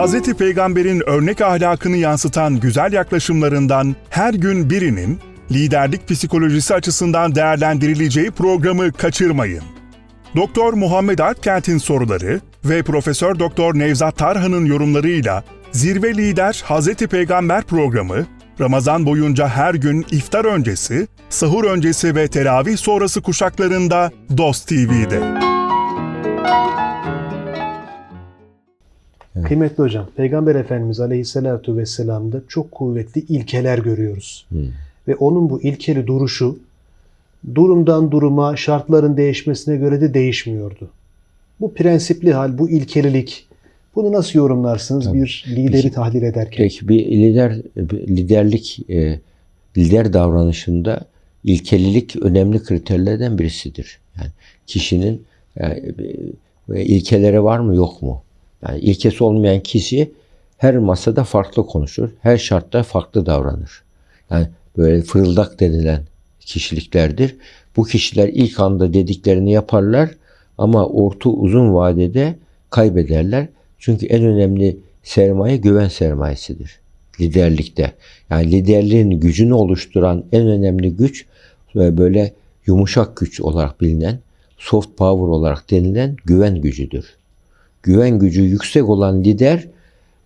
Hz. Peygamber'in örnek ahlakını yansıtan güzel yaklaşımlarından her gün birinin liderlik psikolojisi açısından değerlendirileceği programı kaçırmayın. Doktor Muhammed Alpkent'in soruları ve Profesör Doktor Nevzat Tarhan'ın yorumlarıyla Zirve Lider Hz. Peygamber programı Ramazan boyunca her gün iftar öncesi, sahur öncesi ve teravih sonrası kuşaklarında Dost TV'de. Kıymetli hocam, Peygamber Efendimiz Aleyhisselatü Vesselam'da çok kuvvetli ilkeler görüyoruz. Ve onun bu ilkeli duruşu durumdan duruma, şartların değişmesine göre de değişmiyordu. Bu prensipli hal, bu ilkelilik, bunu nasıl yorumlarsınız Tabii. bir lideri tahlil ederken? Peki bir lider liderlik e, lider davranışında ilkelilik önemli kriterlerden birisidir. Yani kişinin yani, e, ilkeleri var mı yok mu? Yani ilkesi olmayan kişi her masada farklı konuşur, her şartta farklı davranır. Yani böyle fırıldak denilen kişiliklerdir. Bu kişiler ilk anda dediklerini yaparlar ama orta uzun vadede kaybederler. Çünkü en önemli sermaye güven sermayesidir liderlikte. Yani liderliğin gücünü oluşturan en önemli güç ve böyle yumuşak güç olarak bilinen, soft power olarak denilen güven gücüdür. Güven gücü yüksek olan lider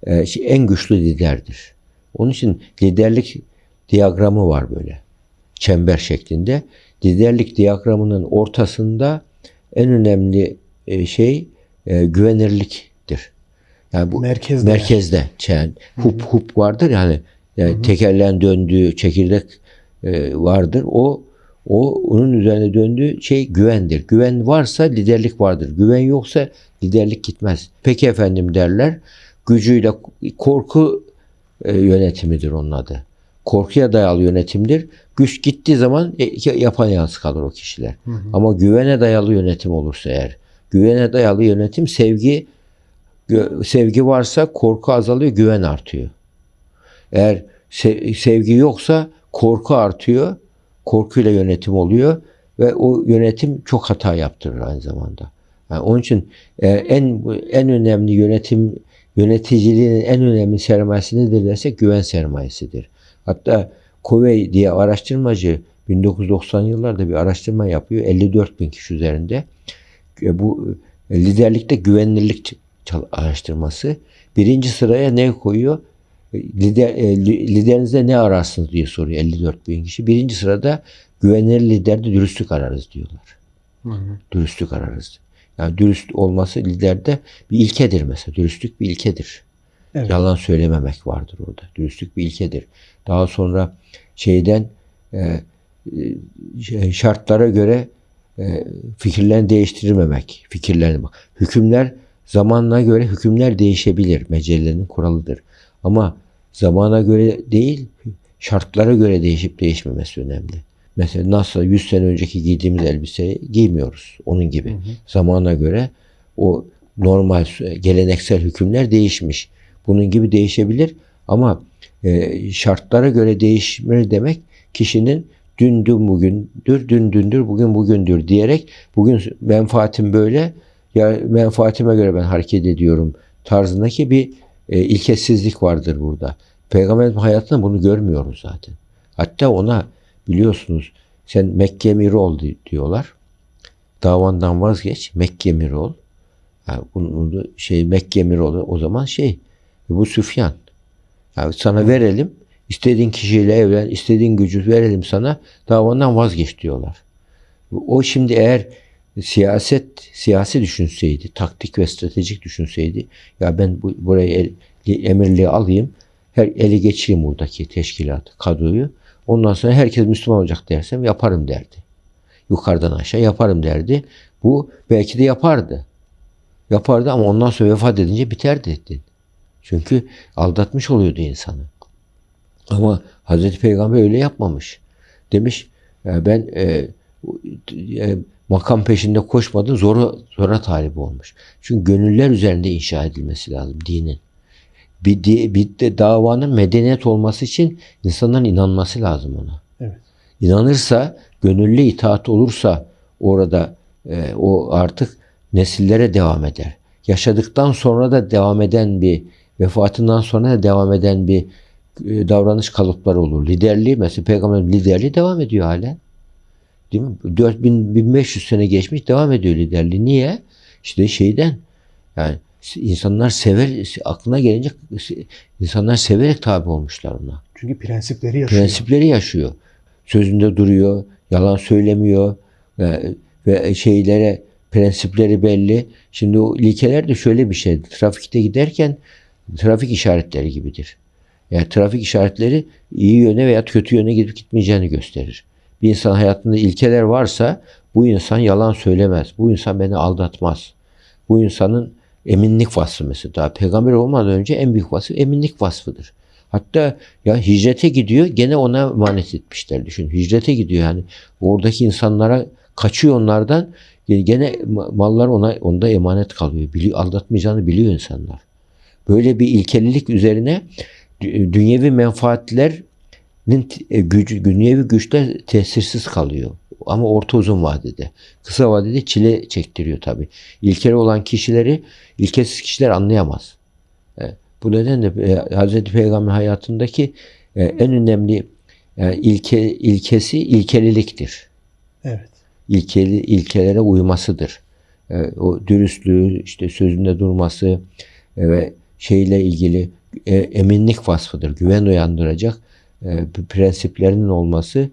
e, şey, en güçlü liderdir. Onun için liderlik diyagramı var böyle. Çember şeklinde. Liderlik diyagramının ortasında en önemli e, şey e, güvenirliktir. Yani bu Merkezde merkezde yani hup hup vardır yani, yani tekerleğin döndüğü çekirdek vardır. O o onun üzerine döndüğü şey güvendir. Güven varsa liderlik vardır. Güven yoksa liderlik gitmez. Peki efendim derler. Gücüyle korku e, yönetimidir onun adı. Korkuya dayalı yönetimdir. Güç gittiği zaman e, yapan yalnız kalır o kişiler. Ama güvene dayalı yönetim olursa eğer, güvene dayalı yönetim sevgi sevgi varsa korku azalıyor, güven artıyor. Eğer se- sevgi yoksa korku artıyor, korkuyla yönetim oluyor ve o yönetim çok hata yaptırır aynı zamanda. Yani onun için e, en en önemli yönetim yöneticiliğin en önemli sermayesi nedir dersek güven sermayesidir. Hatta Covey diye araştırmacı 1990 yıllarda bir araştırma yapıyor. 54 bin kişi üzerinde. E, Bu e, liderlikte güvenilirlik araştırması. Birinci sıraya ne koyuyor? E, Lider, e, li- liderinizde ne ararsınız diye soruyor 54 bin kişi. Birinci sırada güvenilir liderde dürüstlük ararız diyorlar. Hı hı. Dürüstlük ararız. Yani dürüst olması liderde bir ilkedir mesela. Dürüstlük bir ilkedir. Evet. Yalan söylememek vardır orada. Dürüstlük bir ilkedir. Daha sonra şeyden e, e, şey, şartlara göre e, fikirlerini değiştirmemek. Fikirlerini bak. Hükümler zamanla göre hükümler değişebilir. Mecellenin kuralıdır. Ama zamana göre değil, şartlara göre değişip değişmemesi önemli. Mesela nasıl 100 sene önceki giydiğimiz elbiseyi giymiyoruz. Onun gibi. Zamana göre o normal geleneksel hükümler değişmiş. Bunun gibi değişebilir ama e, şartlara göre değişme demek kişinin dün dün bugündür, dün dündür, bugün bugündür diyerek bugün menfaatim böyle ya menfaatime göre ben hareket ediyorum tarzındaki bir e, ilkesizlik vardır burada. Peygamberin hayatında bunu görmüyoruz zaten. Hatta ona biliyorsunuz sen Mekke emiri ol di- diyorlar. Davandan vazgeç, Mekke emiri ol. Yani bunu şey Mekke emiri ol o zaman şey bu Süfyan. Yani sana verelim, istediğin kişiyle evlen, istediğin gücü verelim sana, davandan vazgeç diyorlar. O şimdi eğer siyaset, siyasi düşünseydi, taktik ve stratejik düşünseydi, ya ben bu, buraya el- emirliği alayım, her eli geçireyim buradaki teşkilat, kadroyu, ondan sonra herkes Müslüman olacak dersem yaparım derdi. Yukarıdan aşağı yaparım derdi. Bu belki de yapardı. Yapardı ama ondan sonra vefat edince biterdi din. Çünkü aldatmış oluyordu insanı. Ama Hazreti Peygamber öyle yapmamış. Demiş "Ya ben e, e, makam peşinde koşmadım zora, zora talip olmuş. Çünkü gönüller üzerinde inşa edilmesi lazım dinin. Bir, bir de davanın medeniyet olması için insanların inanması lazım ona. Evet. İnanırsa, gönüllü itaat olursa orada e, o artık nesillere devam eder. Yaşadıktan sonra da devam eden bir vefatından sonra da devam eden bir e, davranış kalıpları olur. Liderliği mesela peygamber liderliği devam ediyor halen. Değil mi? 4000 1500 sene geçmiş devam ediyor liderliği. Niye? İşte şeyden yani insanlar sever aklına gelince insanlar severek tabi olmuşlar ona. Çünkü prensipleri yaşıyor. Prensipleri yaşıyor. Sözünde duruyor, yalan söylemiyor ve, ve şeylere prensipleri belli. Şimdi o ilkeler de şöyle bir şey. Trafikte giderken trafik işaretleri gibidir. Yani trafik işaretleri iyi yöne veya kötü yöne gidip gitmeyeceğini gösterir. Bir insan hayatında ilkeler varsa bu insan yalan söylemez. Bu insan beni aldatmaz. Bu insanın eminlik vasfı mesela. Daha peygamber olmadan önce en büyük vasfı eminlik vasfıdır. Hatta ya hicrete gidiyor gene ona emanet etmişler düşün. Hicrete gidiyor yani oradaki insanlara kaçıyor onlardan gene mallar ona onda emanet kalıyor. Biliyor, aldatmayacağını biliyor insanlar. Böyle bir ilkelilik üzerine dünyevi menfaatlerin gücü, dünyevi güçler tesirsiz kalıyor. Ama orta uzun vadede. Kısa vadede çile çektiriyor tabii. İlkeli olan kişileri ilkesiz kişiler anlayamaz. Bu nedenle e, Hz. Peygamber hayatındaki e, en önemli yani ilke, ilkesi ilkeliliktir. Evet. İlkeli, ilkelere uymasıdır. E, o dürüstlüğü, işte sözünde durması ve şeyle ilgili eminlik vasfıdır. Güven uyandıracak prensiplerinin olması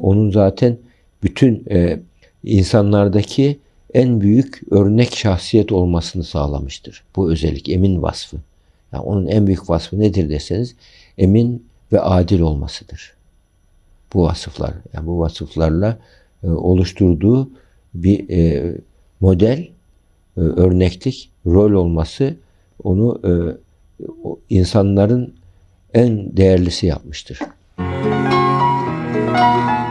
onun zaten bütün insanlardaki en büyük örnek şahsiyet olmasını sağlamıştır. Bu özellik, emin vasfı. Yani onun en büyük vasfı nedir deseniz emin ve adil olmasıdır. Bu vasıflar. Yani bu vasıflarla e, oluşturduğu bir e, model, e, örneklik, rol olması onu e, insanların en değerlisi yapmıştır. Müzik